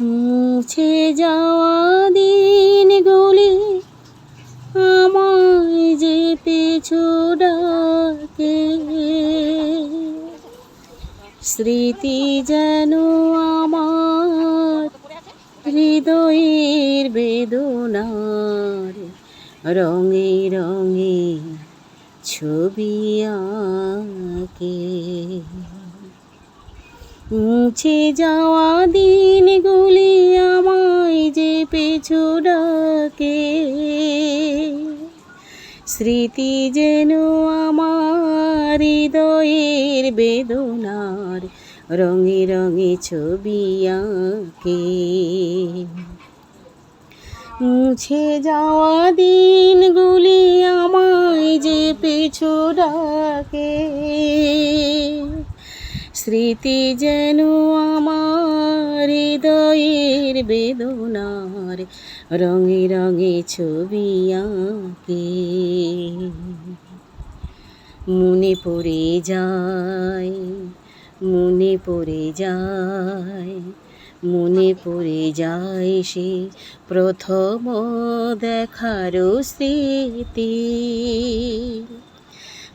মুছে যাওয়া দিনগুলি আমায় যে পিছু ডাকে। স্মৃতি যেন আমার হৃদয়ের বেদনার রঙে রঙে ছবি আঁকে। মুছে যাওয়া দিনগুলি ডাকে স্মৃতি যেন আমার হৃদয়ের বেদনার রঙে রঙে ছবি আঁকে। মুছে যাওয়া দিনগুলি আমায় যে পিছু ডাকে। স্মৃতি যেন আমার হৃদয়ের বেদনার রঙে রঙে ছবি আঁকে। মনে পড়ে যায়, মনে পড়ে যায়, মনে পড়ে যায় সে প্রথম দেখার স্মৃতি।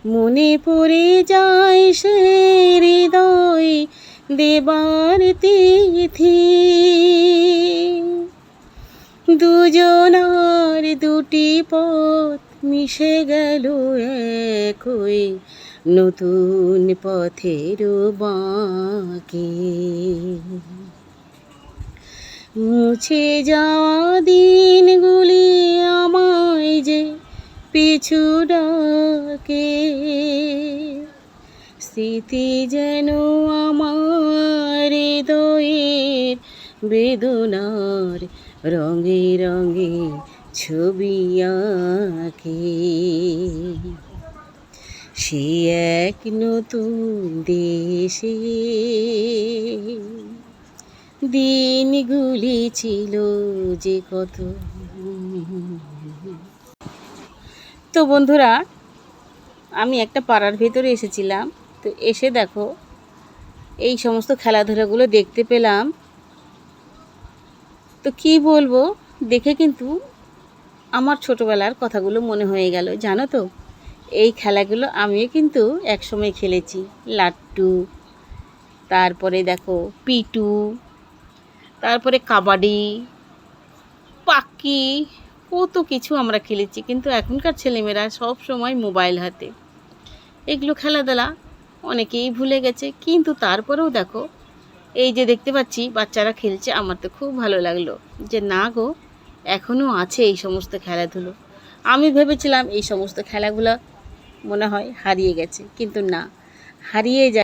মনে পড়ে যায় সে হৃদয় দেবার তিথি। দুজনার দুটি পথ মিশে গেল একই। নতুন পথের বাঁকে। মুছে যাওয়া পিছু ডাকে। স্মৃতি যেন আমার হৃদয়ের বেদনার রঙে রঙে ছবি আঁকে। সে এক নতুন দেশে দিনগুলি ছিল যে কত তো বন্ধুরা, আমি একটা পাড়ার ভেতরে এসেছিলাম। তো এসে দেখো, এই সমস্ত খেলাধুলাগুলো দেখতে পেলাম। তো কি বলব, দেখে কিন্তু আমার ছোটোবেলার কথাগুলো মনে হয়ে গেল, জানো তো? এই খেলাগুলো আমিও কিন্তু একসময় খেলেছি। লাট্টু, তারপরে দেখো, পিটু, তারপরে কাবাডি পাক্কি কত কিছু আমরা খেলেছি, কিন্তু এখনকার ছেলেমেয়েরা সব সময় মোবাইল হাতে। এগুলো খেলাধুলা অনেকেই ভুলে গেছে, কিন্তু তারপরেও দেখো, এই যে দেখতে পাচ্ছি, বাচ্চারা খেলছে, আমার তো খুব ভালো লাগল যে না গো এখনও আছে এই সমস্ত খেলাধুলো। আমি ভেবেছিলাম এই সমস্ত খেলাগুলো মনে হয় হারিয়ে গেছে, কিন্তু না, হারিয়ে যায়।